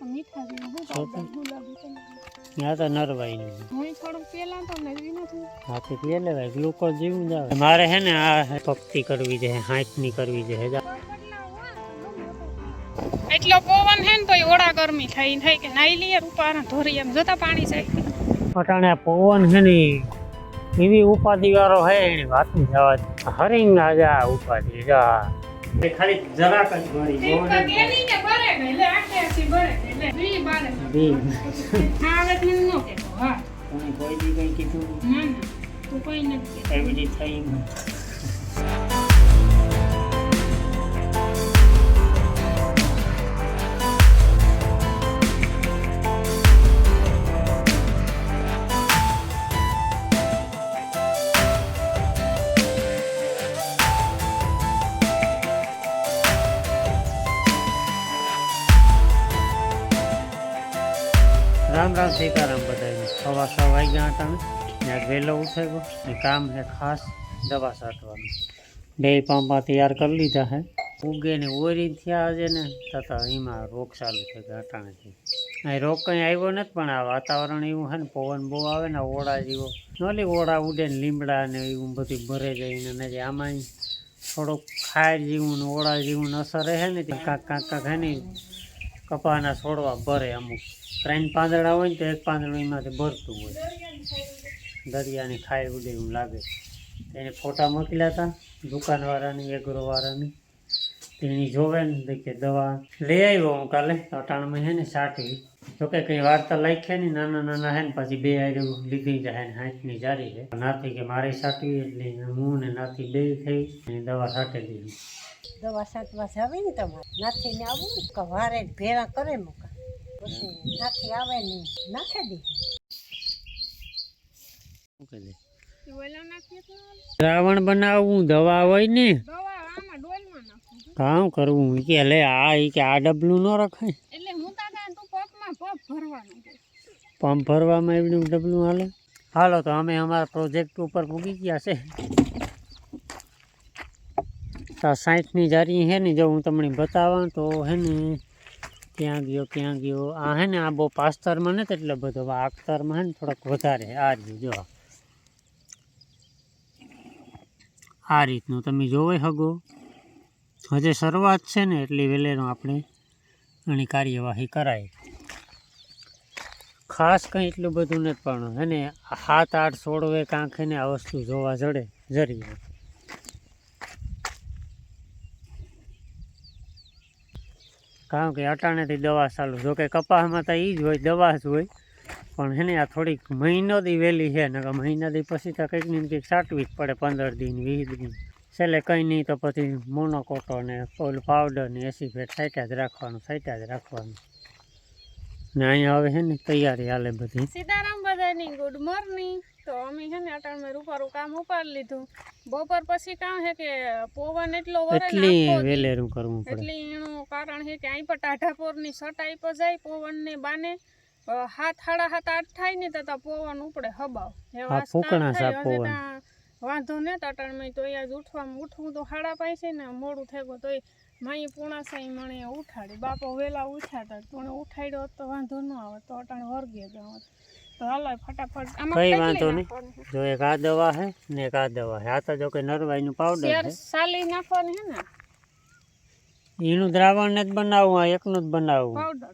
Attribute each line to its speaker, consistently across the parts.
Speaker 1: મીઠા જેવું
Speaker 2: તો
Speaker 1: તો હું પેલા
Speaker 2: ગ્લુકોઝ જેવું મારે હે ને આ ભક્તિ કરવી છે હાથની કરવી છે
Speaker 1: એટલો પવન હે ને તો ઓળા ગરમી થઈ થઈ કે નાઈ લઈએ રૂપારા ધોરી એમ જતા પાણી જાય.
Speaker 2: અટાણે પવન હે ને એવી ઉપાધિ વાળો હે એની વાત જવા. હરિંગ રાજા ઉપાધિ જા. ખાલી જરાક જ ભરી બહુ નથી.
Speaker 1: ગેલી કે બરે ગઈ લે
Speaker 2: વહેલો ઉઠાવ્યો. ને કામ છે ખાસ દવા છાંટવાનું. બે પાંપા તૈયાર કરી લીધા છે. ઉગે ને ઓરી થયા છે ને તથા એમાં રોગ ચાલુ થઈ ગયા અટાણેથી અહીં રોગ કંઈ આવ્યો નથી, પણ આ વાતાવરણ એવું છે ને, પવન બહુ આવે ને, ઓળા જેવો. નોલી ઓળા ઉડે ને લીમડા ને એવું બધું ભરે જાય ને જે આમાં થોડુંક ખાર જેવું ને ઓળા જેવું અસર રહે ને કાંક કાંક કાંક હે ને કપાના છોડવા ભરે અમુક. ત્રણ પાંદડા હોય ને તો એક પાંદડું એમાંથી ભરતું હોય. દરિયાની ખાઈ ઉડે એવું લાગે. એને ફોટા મોકલ્યા હતા દુકાનવાળાની, એગ્રોવાળાની. તેની જોવે ને તો કે દવા લઈ આવ્યો હું કાલે, અટાણમાં છે ને સાટી. જોકે કંઈ વાર્તા લખે ને નાના નાના હે ને પછી બે આયુ લીધી જાય ને હાથની જારી છે નાથી કે મારી સાટવી એટલે હું ને નાથી બે થઈ અને દવા સાટી દીધી.
Speaker 3: દવા સાતવા જાવે ને તમારે? નાથી ને આવું ને? કે વારે જ ભેરા કરે મૂકા. પછી નાથી આવે ને નાખી દે
Speaker 2: શું કહે છે?
Speaker 1: ઈ ઓલા નાખીએ તો
Speaker 2: દ્રાવણ બનાવવું દવા હોય ને. કામ કરવું? કે લે આ કે આ ડબલું ન રખાય.
Speaker 1: એટલે હું
Speaker 2: પંપ ભરવામાં એવડું ડબલું હાલે? હાલો તો અમે અમારા પ્રોજેક્ટ ઉપર પૂગી ગયા છે. તો સાઠની જારી હે ને જો હું તમને બતાવવા તો હે ને ક્યાં ગયો ક્યાં ગયો? આ હે ને આ બહુ પાસ્તરમાં નથી એટલે બધો આ અખ્તરમાં હે ને થોડોક વધારે આ રહ્યું જો. આ રીતનું તમે જોવાઈ હગો. હજે શરૂઆત છે ને એટલી વહેલેનું આપણે એની કાર્યવાહી કરાય. ખાસ કંઈ એટલું બધું નથી, પણ હે ને, હાથ આઠ સોળવે કાંખે ને આ વસ્તુ જોવા જડે જરી કારણ કે અટાણેથી દવા ચાલુ જોકે કપાસમાં તો એ જ હોય, દવા જ હોય. પણ હે ને આ થોડીક મહિનો દી વહેલી છે નકર મહિના દી પછી તો કંઈક ને કંઈક સાટવી જ પડે પંદર દિન વીસ દિન. છેલ્લે કંઈ નહીં તો પછી મોનોકોટો ને ઓલું પાવડર ને એસી ફેટ સાઈટા જ રાખવાનું સાઈટા જ રાખવાનું. ને અહીંયા હવે છે ને તૈયારી હાલે બધી.
Speaker 1: સીતારામ બધાની ગુડ મોર્નિંગ. તો અમે છે ને અટાણમાં રૂપારું કામ ઉપાડી લીધું. બપોર પછી કામ છે કે પવન એટલો વરે
Speaker 2: એટલી વેલેરું કરવું પડે.
Speaker 1: એટલી એનું કારણ છે કે અહીં પર ટાઢાપોરની સટાઈ પર જાય પવનને બાને. અ, હાથ હાડા હાથ આઠ થાય ને તો પવન ઉપડે હબાવ.
Speaker 2: ફૂંકણા સા
Speaker 1: હવે
Speaker 2: પવન.
Speaker 1: વાંધો ને તટાણમાં તો અહીંયા જ ઉઠવામાં ઉઠવું તો હાડા પાસે ને મોડું થેગો તો તોય માઈ પૂણા સાઈ મને ઉઠાડી. બાપો વેલા ઉઠાતા હતા પણ ઉઠાડ્યો તો વાંધો ન આવે તો અટાણ વર્ગે જ હોત. તો હાલો ફટાફટ
Speaker 2: કઈ વાંધો નહીં. જો એક આ દવા હે ને એક આ દવા હે. આ તો જો કે નરવાઈનું પાવડર છે.
Speaker 1: સાલી નાખવાની હે ને?
Speaker 2: એનું દ્રાવણ ને જ બનાવવું આ એકનું જ બનાવવું.
Speaker 1: પાવડર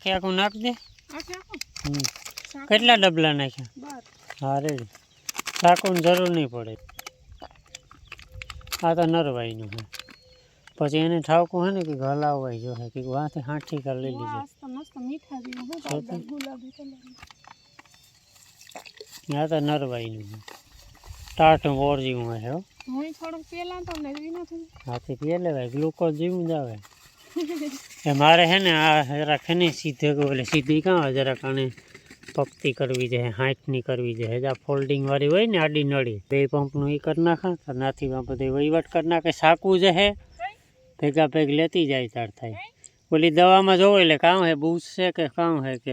Speaker 2: આખે આખું નાખ દે.
Speaker 1: આખે આખું
Speaker 2: હમ.
Speaker 1: શાક?
Speaker 2: કેટલા ડબલા નાખ્યા?
Speaker 1: બાર.
Speaker 2: હા રેડી શાકોની જરૂર નહીં પડે. આ તો નરવાઈનું છે. પછી એને ઠાવકું છે ને કે હલાવવાય જો છે કે વાંથી હાંઠી કર લઈ લીધે.
Speaker 1: વાહ, મસ્ત મસ્ત મીઠા જેવું હું
Speaker 2: તો
Speaker 1: પાવડર
Speaker 2: તો.
Speaker 1: ગુલાબી કલરનું.
Speaker 2: આ તો નરવાઈનું છે. ટાટું બોર જેવું છે હો.
Speaker 1: હું થોડુંક પેલા તો નવી નથી.
Speaker 2: હાથી પીએ લેવાય ગ્લુકોઝ જેવું જ આવે. એ મારે છે ને આ જરાક છે ને સીધે એટલે સીધી કાં જરા આને પક્તિ કરવી છે હાથની કરવી છે. હેજા ફોલ્ડિંગ વાળી હોય ને આડી નળી, બે પંપનું એ કરી નાખા નાથી બધે વહીવટ કરી નાખે. સાકું જ હે, ભેગા ભેગ લેતી જાય તાર થાય. ઓલી દવામાં જોવો એટલે કામ હે, બૂસ છે કે કામ હે કે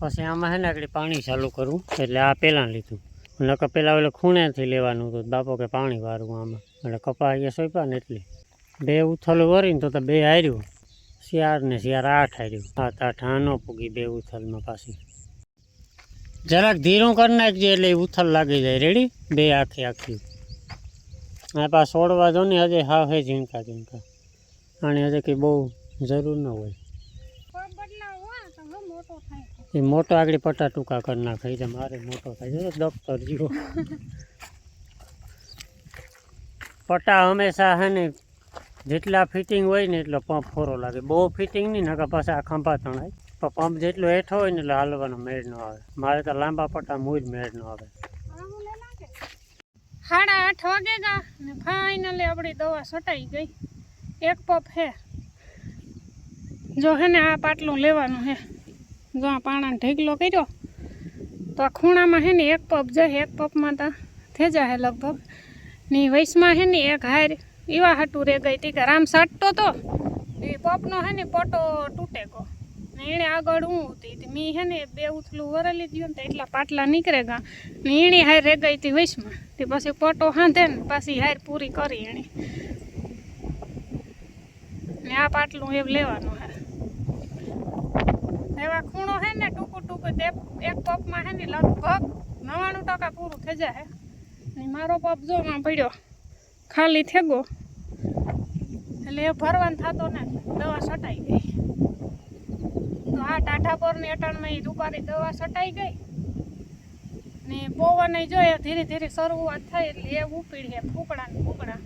Speaker 2: પછી આમાં છે ને આગળ પાણી ચાલુ કરવું એટલે આ પહેલાં લીધું. નકર પેલા ઓલે ખૂણેથી લેવાનું હતું. બાપો કે પાણી વારું આમાં. એટલે કપા અહીંયા સોંપ્યા ને એટલે. બે ઉથલ વરીને તો બે હાર્યું. શિયાર ને શિયાર આઠ હાર્યું. સાત આઠ આનો પૂગી બે ઉથલમાં પાછી. જરાક ધીરું કરી નાખજે એટલે ઉથલ લાગી જાય. રેડી બે આખી આખી. આ પાછા છોડવા જો ને હજે હા હે ઝીણકા ઝીણકા. અને હજે કંઈ બહુ જરૂર ન હોય
Speaker 1: પગ બદલાવો હોય તો હવે મોટો થાય
Speaker 2: એ મોટો આગળ પટા ટૂંકા કરી નાખે. એટલે મારે મોટો થાય. છે દફતર જીવો. પટ્ટા હંમેશા હે ને, જેટલા ફિટિંગ હોય ને એટલો પંપ ફોરો લાગે. બહુ ફિટિંગ નહીં, નકર પાછા ખંભા તણાય. પણ પંપ જેટલો હેઠો હોય ને એટલે હાલવાનો મેળ ન આવે. મારે તો લાંબા પટ્ટા મૂળ મેળ ન આવે.
Speaker 1: સાડા આઠ વાગે ગા ને ફાઇનલી આપણી દવા છટાઈ ગઈ. એક પપ હે. જો હે ને આ પાટલું લેવાનું હે. જો આ પાણાને ઢીકલો કર્યો, તો આ ખૂણામાં હે ને એક પપ જાય એક પપમાં તો થઈ જાય લગભગ. ને વૈશમાં હે ને એક હાર એવા હાટું રે ગઈ હતી કે રામ સાટતો તો એ પપનો હે ને પટો તૂટે ગયો. ને એણે આગળ હું હતી, મેં હે ને બે ઉથલું વરેલી દીધું તો એટલા પાટલા નીકળે ગા. ને એણે હાર રે ગઈ હતી વૈશમાં તે પછી પટો હાંધે ને પાછી હાર પૂરી કરી એણે. ને આ પાટલું એમ લેવાનું હે. એવા ખૂણો હે ને, ટૂંકું ટૂંકું એક પપમાં હે ને, લગભગ નવ્વાણું ટકા પૂરું થઈ જાય ને મારો પપ જોમાં પડ્યો, ખાલી થેગો. એટલે એ ભરવાનું થતો ને, દવા સટાઈ ગઈ. તો આ ટાઠાપોરની અટાણમાં એ રૂપારી દવા સટાઈ ગઈ. ને પવન જોઈએ ધીરે ધીરે શરૂઆત થાય એટલે એ ઉપીડીએ ફૂકડા ને ફૂકડા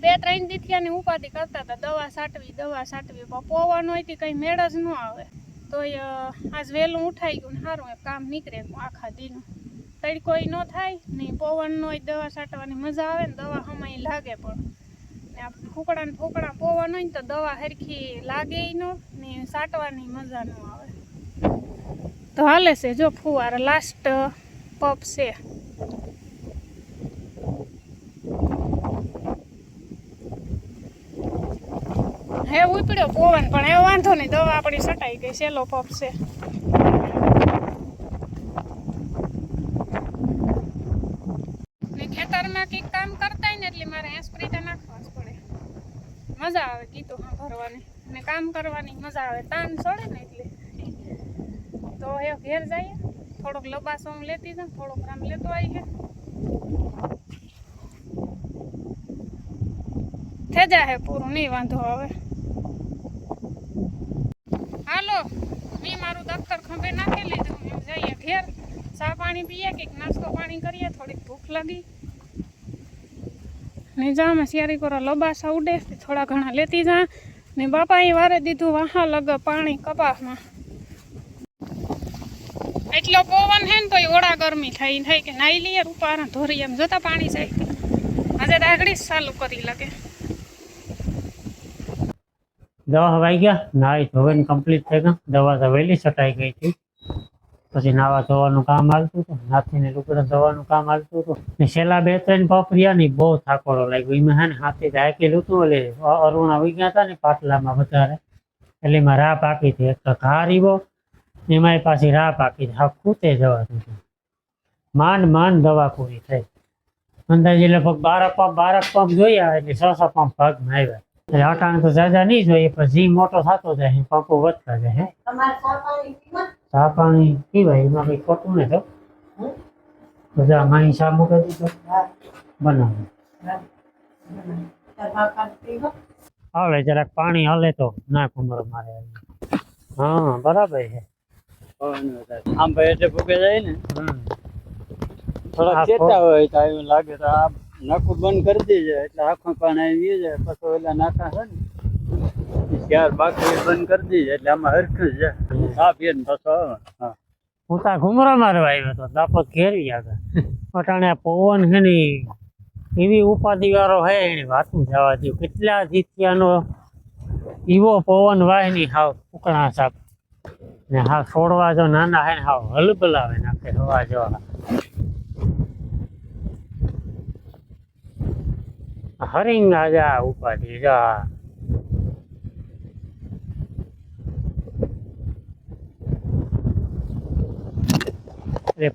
Speaker 1: બે ત્રણ દીથિયાની ઉપાધિ કરતા હતા, દવા સાટવી દવા સાટવી. પણ પવન હોય તે કંઈ મેળ જ ન આવે. તો આજ વહેલું ઉઠાઈ ગયું સારું એક કામ નીકળે આખા દિન. તડકો ન થાય, ને પવનનો દવા સાટવાની મજા આવે ને દવા હમાય લાગે પણ. ને આ ફૂકડા ને ફૂકડા પવન હોય ને તો દવા હરખી લાગે ન, ને સાટવાની મજા ન આવે. તો હાલે છે જો ફુવાર લાસ્ટ પપ છે. હે, ઉપડ્યો પવન, પણ એ વાંધો નહીં, દવા આપણી સટાઈ ગઈ, સેલો પપ છે. ખેતરમાં કંઈક કામ કરતા ને એટલે મારે એસ્પ્રે તો નાખવા જ પડે. મજા આવે ગીતો ભરવાની ને કામ કરવાની મજા આવે, તાન ચડે ને એટલે. તો એ ઘેર જઈએ. થોડોક લબાસોમ લેતી જાઉં, થોડોક કામ લેતો આવીએ થઈ જાય પૂરું, નહીં વાંધો હવે હાલો, મેં મારું દફતર ખંભે નાખી લીધું. એમ જઈએ ઘેર, ચા પાણી પીએ કે નાસ્તો પાણી કરીએ, થોડીક ભૂખ લાગી. ને જામાં શિયારી કરો લબાસા ઉડે થોડા ઘણા લેતી જા. ને બાપા એ વારે દીધું વાહા લગ પાણી કપાસમાં. એટલો પવન હે ને તો ઓળા ગરમી થાય ઈ થાય કે નાઈ લઈએ રૂપારા ધોરી એમ જોતા પાણી જાય. આજે દાગડી જ ચાલુ કરી લાગે.
Speaker 2: દવા હવાઈ ગયા. નાઈ ધોઈને કમ્પ્લીટ થઈ ગયા દવા તો વહેલી છટાઈ ગઈ હતી. પછી નાવા ધોવાનું કામ હાલતું હતું. નાથીને લુગડા ધોવાનું કામ હાલતું હતું. ને છેલ્લા બે ત્રણ પપરિયા ની બહુ થાકોડો લાગ્યો. એમાં હે ને હાથે હાકેલું હતું એટલે અરુણા આવી ગયા હતા ને પાટલામાં વધારે. એટલે એમાં રાહ પાકી હતી. એક તો ઘા રીવો, એમાંય પાછી રાહ પાકી હા, ખૂતે જવાતું હતું માંડ માંડ દવા પૂરી થઈ. અંદાજે લગભગ બારક પંપ બારક પંપ જોયા એટલે છ છ પંપ ભાગમાં આવ્યા. એટલે અટાણે તો જાજા નહીં જોઈએ પણ જી મોટો થતો જાય પંપો વધતા જાય
Speaker 3: તમારે સરકારી કિંમત
Speaker 2: ચા પાણી પીવાય એમાં કંઈ ખોટું નહીં તો
Speaker 3: હમ?
Speaker 2: બધા માણી ચા મૂકી દીધો
Speaker 3: હા.
Speaker 2: બનાવે.
Speaker 3: સરકાર પીવો?
Speaker 2: આવે જરાક પાણી હલે તો ના કુમરો મારે. હા બરાબર છે.
Speaker 4: આમ ભાઈ એટલે ભૂકે જાય ને.
Speaker 2: હમ.
Speaker 4: થોડા
Speaker 2: હા,
Speaker 4: ચેતા હોય તો એવું લાગે તો આ નાખું બંધ કરી દેજે, એટલે આખું પાણી આવી જાય, પછી ઓલા નાખા છે ને ચાર બાકી બંધ કરી દેજે, એટલે આમાં હરખું જ જાય સાફ એ ને પાછો આવે હા
Speaker 2: ત્યાં ઘુમરા મારવા આવ્યો હતો દાપત ઘેરી આગળ અટાણે આ પવન છે ને, એવી ઉપાધિ વાળો હે એની વાતું જવા દઉં કેટલા જીત્યાનો એવો પવન વાયની હાવ ઉકણા સાપ. ને હા છોડવા જો નાના હે હાવ હલબલાવે નાખે હવા જવા. હરિંગ આજા ઉપાધિ જા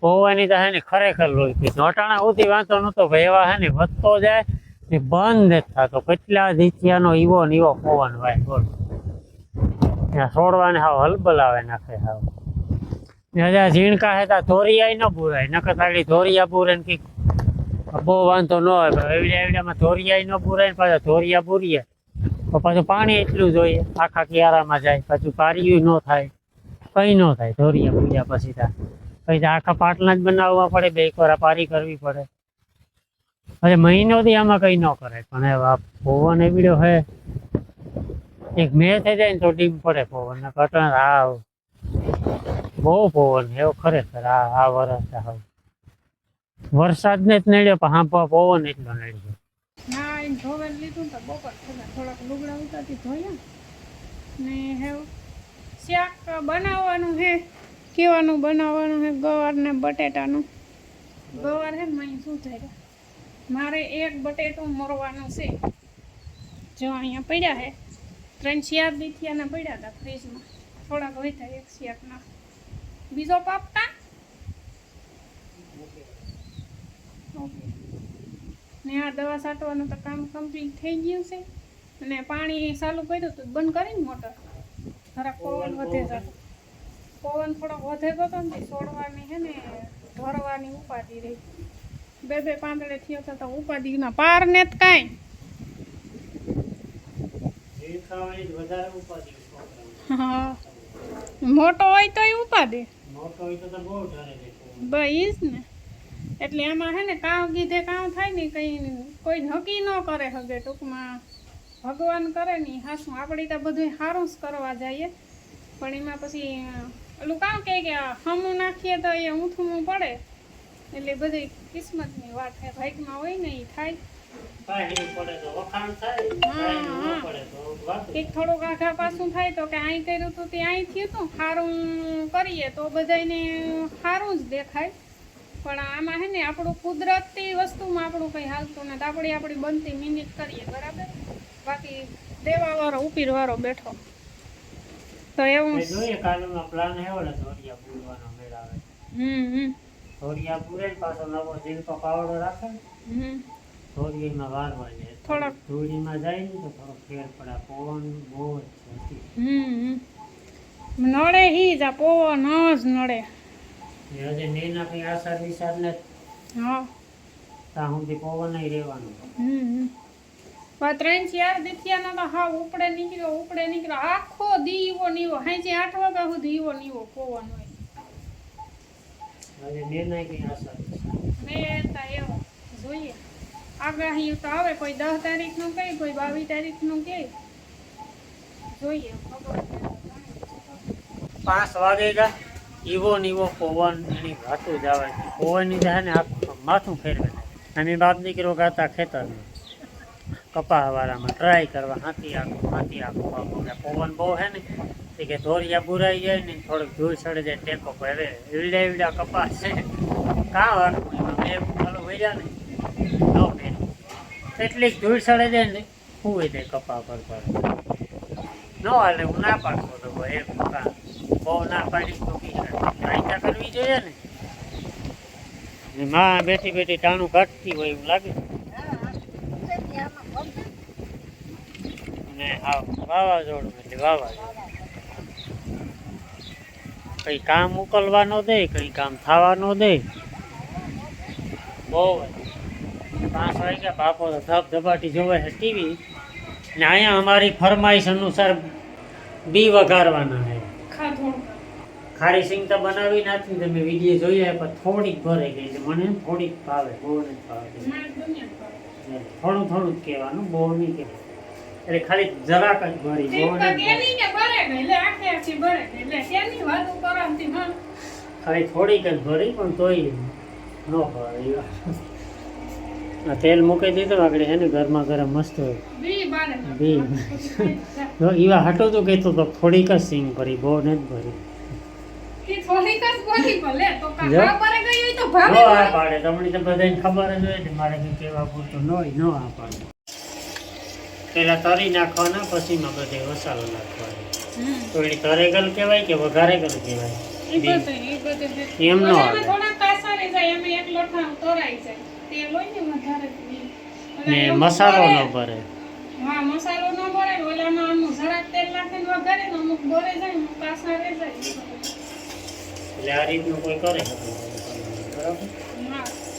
Speaker 2: પૌવાની તો હે ને ખરેખર લોહી. નોટાણા સુધી વાંચો નતો ભેવા હે ને વધતો જાય ને બંધ નથી થતો. કેટલા દીથિયાનો ઈવો ને ઈવો પવન ભાઈ બોલ. ત્યાં છોડવાને હાવ હલબલાવે નાખે હાવ. જ્યાં ઝીણકા હેતા ધોરિયા ન પૂરાય. નકર ખાલી ધોરિયા પૂરે ને કંઈક બહુ વાંધો ન આવે, પણ એવડ્યા એવડ્યામાં ધોરિયાય ન પૂરાય ને પાછા ધોરિયા પૂરીએ. તો પાછું પાણી એટલું જોઈએ, આખા કિયારામાં જાય, પાછું પારિયું ન થાય, કંઈ ન થાય, ધોરિયા પૂર્યા પછી ત્યાં પછી આખા પાટલા જ બનાવવા પડે, બે એક વાર પારી કરવી પડે. હવે મહિનોથી આમાં કંઈ ન કરે પણ હવે પવન એવડ્યો હે. એક મે થઈ જાય ને તો ડીમ પડે પવન ને કટણ હા બહુ પવન એવો ખરેખર આ આ વરસ હાવ. વરસાદ ને જ નડ્યો, પણ હા પવન એટલો નડ્યો.
Speaker 1: લીધું તો બપોર થોડાક લુગડા ઉતારથી ધોયા. ને હે, શાક બનાવવાનું હે, કેવાનું બનાવવાનું હે, ગવાર ને બટેટાનું. ગવાર હે મેં શું થાય મારે એક બટેટું મરવાનું છે. જો અહીંયા પડ્યા હે, ત્રણ શિયાર દીથિયાના પડ્યા હતા ફ્રીજમાં. થોડાક હોય થાય એક શિયારના બીજો પાપતા ને આ દવા છાંટવાનું તો કામ કમ્પ્લીટ થઈ ગયું છે. અને પાણી ચાલુ કર્યું હતું બંધ કરીને મોટર. જરાક પવન વધે જતો પવન થોડોક વધે તો ને છોડવાની છે ને ધરવાની ઉપાધિ રહી. બે બે પાંદડે થયો તો તો ઉપાધિના પાર ને જ કાંઈ હા. મોટો હોય તોય ઉપાધિ.
Speaker 2: મોટો હોય તો તો બહુ ડરે
Speaker 1: ને. એટલે એમાં હે ને કામ કીધે કામ થાય ને કંઈ કોઈ નક્કી ન કરે હગે ટૂંકમાં. ભગવાન કરે ને હાસું. આપણે તો બધું સારું જ કરવા જઈએ. પણ એમાં પછી ઓલું કામ કહે કે હમું નાખીએ તો એ ઊંથું પડે. એટલે બધી કિસ્મતની વાત છે. ભાઈકમાં હોય ને એ થાય. કંઈક થોડુંક આઘા પાછું થાય તો કે અહીં કર્યું હતું તે અહીં થયું હતું સારું કરીએ તો બધાને સારું જ દેખાય. પણ આમાં હે ને આપણું કુદરતી વસ્તુમાં આપણું કંઈ હાલતું નથી. આપણે આપણી બનતી મિનિટ કરીએ બરાબર? બાકી દેવાવાળો ઉપીરવાળો બેઠો. તો એવું
Speaker 2: જોઈએ કાલનો પ્લાન એવો ને ધોરિયા પૂરવાનો મેળાવે.
Speaker 1: હમ હમ.
Speaker 2: ધોરિયા પૂરે પાછો નવો જીલકો પાવડો રાખે
Speaker 1: હમ.
Speaker 2: ધોરિયામાં હોય ને
Speaker 1: થોડોક.
Speaker 2: ધૂળીમાં જાય ને તો થોડો ફેર પડે. પવન બહુ જ
Speaker 1: હમ હમ. નડે હી જ આ પવન જ નડે.
Speaker 2: એ હજી મેના કઈ આસાર વિસાર ને
Speaker 1: હા.
Speaker 2: ત્યાં સુધી પવન રહેવાનું.
Speaker 1: હમ બા ત્રણ ચાર દીથિયાનો તો હા ઉપડે નીકળ્યો ઉપડે નીકળ્યો. આખો દી ઈવો નીવો. હાંજે આઠ વાગ્યા સુધી ઈવો નીવો પવન હોય.
Speaker 2: હજી મેના કઈ આસાર વિસાર
Speaker 1: મેં તા એવો. જોઈએ. આગાહી તો આવે કોઈ દસ તારીખનું કહે કોઈ બાવીસ તારીખનું કહે જોઈએ. ખબર
Speaker 2: પાંચ વાગે ગયા ઈવો ને ઈવો પવન એની વાતું જ આવે છે. પવનની જાય ને આખું માથું ફેરવે. અમે બાપ દીકરો ગાતા ખેતરમાં કપાવાળામાં ટ્રાય કરવા, હાથી આખું હાથી આખું પવન બહુ હે ને, એ કે ધોરિયા બુરાઈ જાય ને, થોડુંક ધૂળ ચડે જાય, ટેકો હવે ઈવડા ઈવડા કપાસ છે. કાં વાળું એમાં બે ફળો વળ્યા ને, ન ફેર એટલીક ધૂળ ચડે જાય ને, હું એ કપા પર પર ન હાલે, હું ના પાડતો તો એમ કાં બહુ કરવી જોઈએ ને? બેઠી બેઠી ટાણું કાઢતી હોય એવું લાગે. કઈ કામ ઉકલવા ન દે, કઈ કામ થવા ન દે. બહુ પાંચ વાગ્યા બાપો તો ધબ ધબાટી જોવે છે ટીવી. ને અહીંયા અમારી ફરમાઈશ અનુસાર બી વઘારવાના છે. ખારી સિંગ તો બનાવી નાખી તમે વીડિયો જોઈએ પણ થોડીક ભરાઈ ગઈ છે. મને થોડીક ભાવે બહુ નથી
Speaker 1: પર
Speaker 2: થોડું થોડું જ કહેવાનું બહુ નહીં કહેવાનું. એટલે ખાલી જરાક જ ભરી બહુ ભરી.
Speaker 1: ભરે ભરે?
Speaker 2: ખાલી થોડીક જ ભરી પણ તોય ન ભરે આ તેલ મૂકી દીધું આગળ હે ને ગરમા ગરમ મસ્ત
Speaker 1: હોય.
Speaker 2: બી. એવા હટો તો કહેતો તો થોડીક જ સિંગ ભરી બહુ નથી ભરી.
Speaker 1: ઈ થોડીક જ બોલી ભલે તો કા
Speaker 2: જો.
Speaker 1: ગઈ હોય તો
Speaker 2: ન
Speaker 1: ભાવે
Speaker 2: આ પાડે તમને તો બધાને ખબર જ હોય ને મારે કંઈ કહેવા પૂરતું ન હોય ન આ પાડે પેલા તરી નાખવાના પછી બધે મસાલો નાખવાનો. એની તરેગલ કહેવાય કે વઘારેગલ કહેવાય. એમ ન
Speaker 1: ઓલામાં
Speaker 2: હાલે.
Speaker 1: થોડા તોરાય એમ એક લોઠા તોરાઈ જાય. તેલ હોય ને વધારે
Speaker 2: ને મસાલો. ન ભરે.
Speaker 1: હા મસાલો ન ભરે ઓલામાં અમુક જરાક તેલ નાખીને વઘારે ને અમુક ભરે જાય કાસા રહી જાય
Speaker 2: એટલે આ રીતનું કોઈ કરે બરાબર?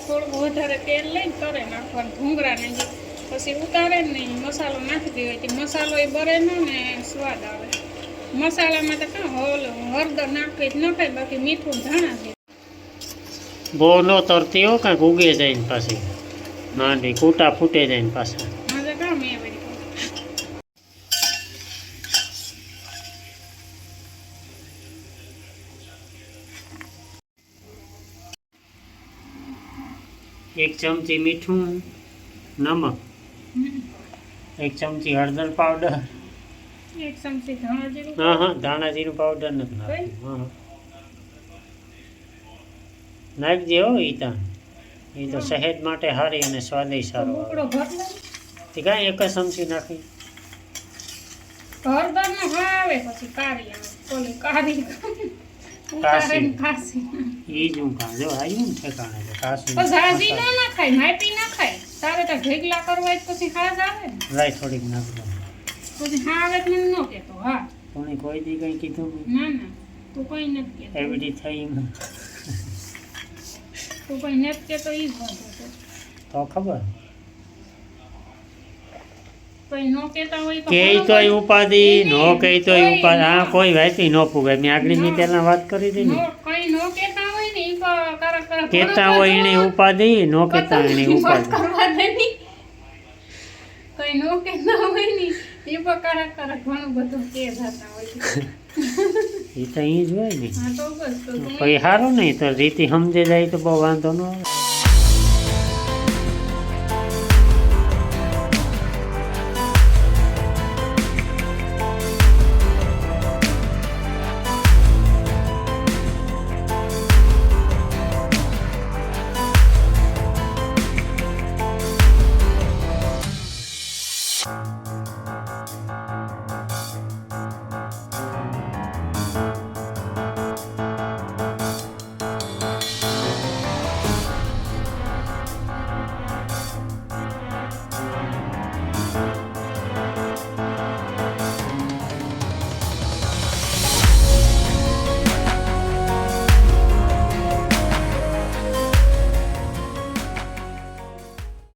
Speaker 1: થોડું વધારે તેલ લઈને તરે નાખવાનું ભૂંગળા ને જે પછી ઉતારે ને મસાલો નાખી દેવાય હોય મસાલો એ બરે ન ને સ્વાદ આવે. મસાલામાં તો કાં હોલ હળદર નાખી જ નાખાય બાકી મીઠું ધાણા છે
Speaker 2: બહુ ન તરતી હો કાંઈક ઉગે જાય ને પાછી. માંડવી કૂટા ફૂટે જાય ને પાછા.
Speaker 1: કામ કાં
Speaker 2: એક ચમચી મીઠું નમક એક ચમચી હળદર પાવડર
Speaker 1: એક ચમચી ધાણા જીરું.
Speaker 2: હા હા ધાણા જીરું પાવડર નથી નાખવું હા. નાખજે હો ઈ તાણ. એ તો સહેજ માટે સારી અને સ્વાદય
Speaker 1: તો
Speaker 2: સારો તે કાંઈ એક જ ચમચી નાખી.
Speaker 1: હળદર નો હા આવે પછી કારી આવે. કારી. કાશી. ખાસી
Speaker 2: ઈ જ હું કાં જો આવ્યું ને ઠેકાણે તો કાસું
Speaker 1: તો ઝાઝી ન નાખાય માપી નાખાય તારે તો ઢેગલા કરવા જ પછી ખાસ આવે ને.
Speaker 2: રાય થોડીક નાખજો
Speaker 1: પછી હા આવે તો ન કહેતો હા.
Speaker 2: કોણે કોઈ દી કંઈ કીધું?
Speaker 1: ના ના. તું કઈ નથી કહેતો.
Speaker 2: એવડી થઈ એમ.
Speaker 1: તું કઈ નથી કહેતો ઈ જ વાંધો
Speaker 2: તો ખબર?
Speaker 1: તો
Speaker 2: કે. તોય ઉપાધિ નો કે
Speaker 1: કોઈ
Speaker 2: ઉપાધિ. હા કોઈ વાંચી ન પુગાય મેં આગલી ની. વાત કરી હતી ને. કેતા હોય એને
Speaker 1: તો
Speaker 2: ઉપાધિ નો કેતા એને ઉપાધિ. એ તો અહીં જ હોય ને.
Speaker 1: તો તો તું
Speaker 2: પછી સારું નહીં તો રીતિ સમજે જાય તો બહુ વાંધો ન આવે.